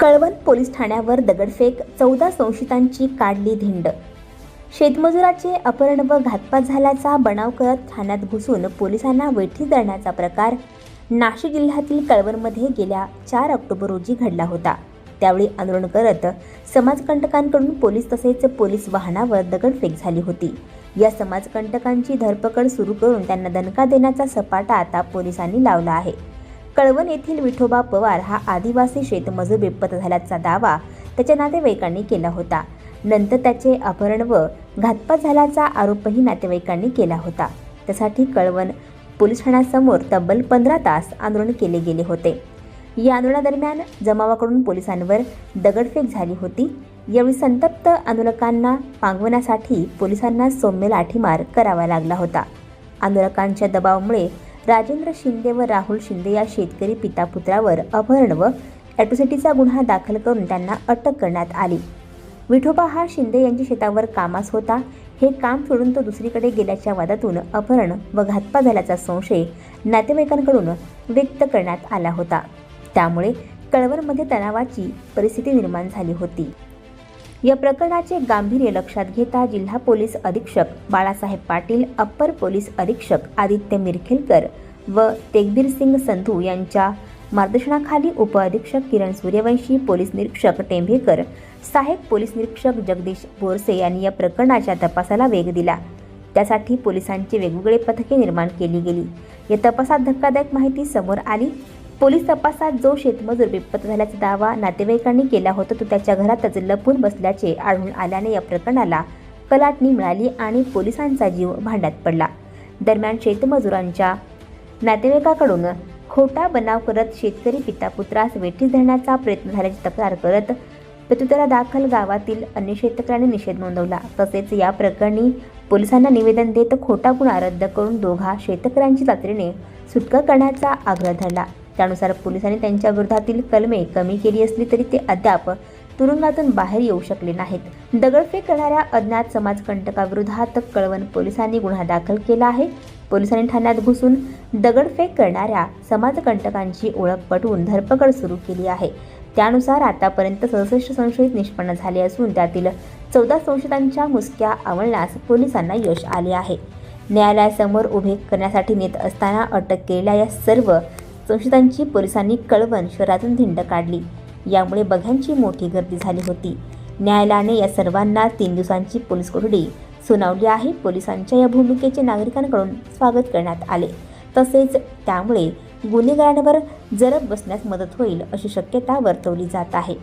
Kalwan police ठाण्यावर दगडफेक चौदा संशयितांची काढली धिंड. शेतमजुराचे अपहरण व घातपात झाल्याचा बनाव करत ठाण्यात घुसून पोलिसांना वेठी धरण्याचा प्रकार नाशिक जिल्ह्यातील कळवणमध्ये गेल्या चार ऑक्टोबर रोजी घडला होता. त्यावेळी आंदोलन करत समाजकंटकांकडून पोलीस तसेच पोलीस वाहनावर दगडफेक झाली होती. या समाजकंटकांची धरपकड सुरू करून त्यांना दणका देण्याचा सपाटा आता पोलिसांनी लावला आहे. कळवण येथील विठोबा पवार हा आदिवासी शेतमजूर बेपत्ता झाल्याचा दावा त्याच्या नातेवाईकांनी केला होता. नंतर त्याचे अपहरण व घातपात झाल्याचा आरोपही नातेवाईकांनी केला होता. त्यासाठी कळवण पोलीस ठाण्यासमोर तब्बल पंधरा तास आंदोलन केले गेले होते. या आंदोलनादरम्यान जमावाकडून पोलिसांवर दगडफेक झाली होती. यावेळी संतप्त आंदोलकांना पांगवण्यासाठी पोलिसांना सौम्य लाठीमार करावा लागला होता. आंदोलकांच्या दबावामुळे राजेंद्र शिंदे व राहुल शिंदे या शेतकरी पितापुत्रावर अपहरण व ॲट्रोसिटीचा गुन्हा दाखल करून त्यांना अटक करण्यात आली. विठोबा हा शिंदे यांच्या शेतावर कामास होता. हे काम सोडून तो दुसरीकडे गेल्याच्या वादातून अपहरण व घातपा झाल्याचा संशय नातेवाईकांकडून व्यक्त करण्यात आला होता. त्यामुळे कळवरमध्ये तणावाची परिस्थिती निर्माण झाली होती. या प्रकरणाचे गांभीर्य लक्षात घेता जिल्हा पोलीस अधीक्षक बाळासाहेब पाटील अप्पर पोलीस अधीक्षक आदित्य मिरखेलकर व तेगबीर सिंग संधू यांच्या मार्गदर्शनाखाली उपअधीक्षक किरण सूर्यवंशी पोलीस निरीक्षक टेंभेकर सहाय्यक पोलीस निरीक्षक जगदीश बोरसे यांनी या प्रकरणाच्या तपासाला वेग दिला. त्यासाठी पोलिसांची वेगवेगळे पथके निर्माण केली गेली. या तपासात धक्कादायक माहिती समोर आली. पोलीस तपासात जो शेतमजूर बेपत्ता झाल्याचा दावा नातेवाईकांनी केला होता. तो त्याच्या घरातच लपून बसल्याचे आढळून आल्याने या प्रकरणाला कलाटणी मिळाली आणि पोलिसांचा जीव भांड्यात पडला. दरम्यान शेतमजुरांच्या नातेवाईकाकडून खोटा बनाव करत शेतकरी पिता पुत्रास वेठीस धरण्याचा प्रयत्न झाल्याची तक्रार करत प्रत्युत्तरा दाखल गावातील अन्य शेतकऱ्यांनी निषेध नोंदवला. तसेच या प्रकरणी पोलिसांना निवेदन देत खोटा गुन्हा रद्द करून दोघा शेतकऱ्यांची तातडीने सुटका करण्याचा आग्रह धरला. त्यानुसार पोलिसांनी त्यांच्या विरोधातील कलमे कमी केली असली तरी ते अद्याप तुरुंगातून बाहेर येऊ शकले नाहीत. दगडफेक करणाऱ्या अज्ञात समाजकंटकाविरोधात कळवण पोलिसांनी गुन्हा दाखल केला आहे. पोलिसांनी ठाण्यात घुसून दगडफेक करणाऱ्या समाजकंटकांची ओळख पटवून धरपकड सुरू केली आहे. त्यानुसार आतापर्यंत सदुसष्ट संशयित निष्पन्न झाले असून त्यातील चौदा संशयितांच्या मुसक्या आवळण्यास पोलिसांना यश आले आहे. न्यायालयासमोर उभे करण्यासाठी नेत असताना अटक केलेल्या या सर्व संशयितांची पोलिसांनी कळवण शहरातून धिंड काढली. यामुळे बघ्यांची मोठी गर्दी झाली होती. न्यायालयाने या सर्वांना तीन दिवसांची पोलीस कोठडी सुनावली आहे. पोलिसांच्या या भूमिकेचे नागरिकांकडून स्वागत करण्यात आले. तसेच त्यामुळे गुन्हेगारांवर जरब बसण्यास मदत होईल अशी शक्यता वर्तवली जात आहे.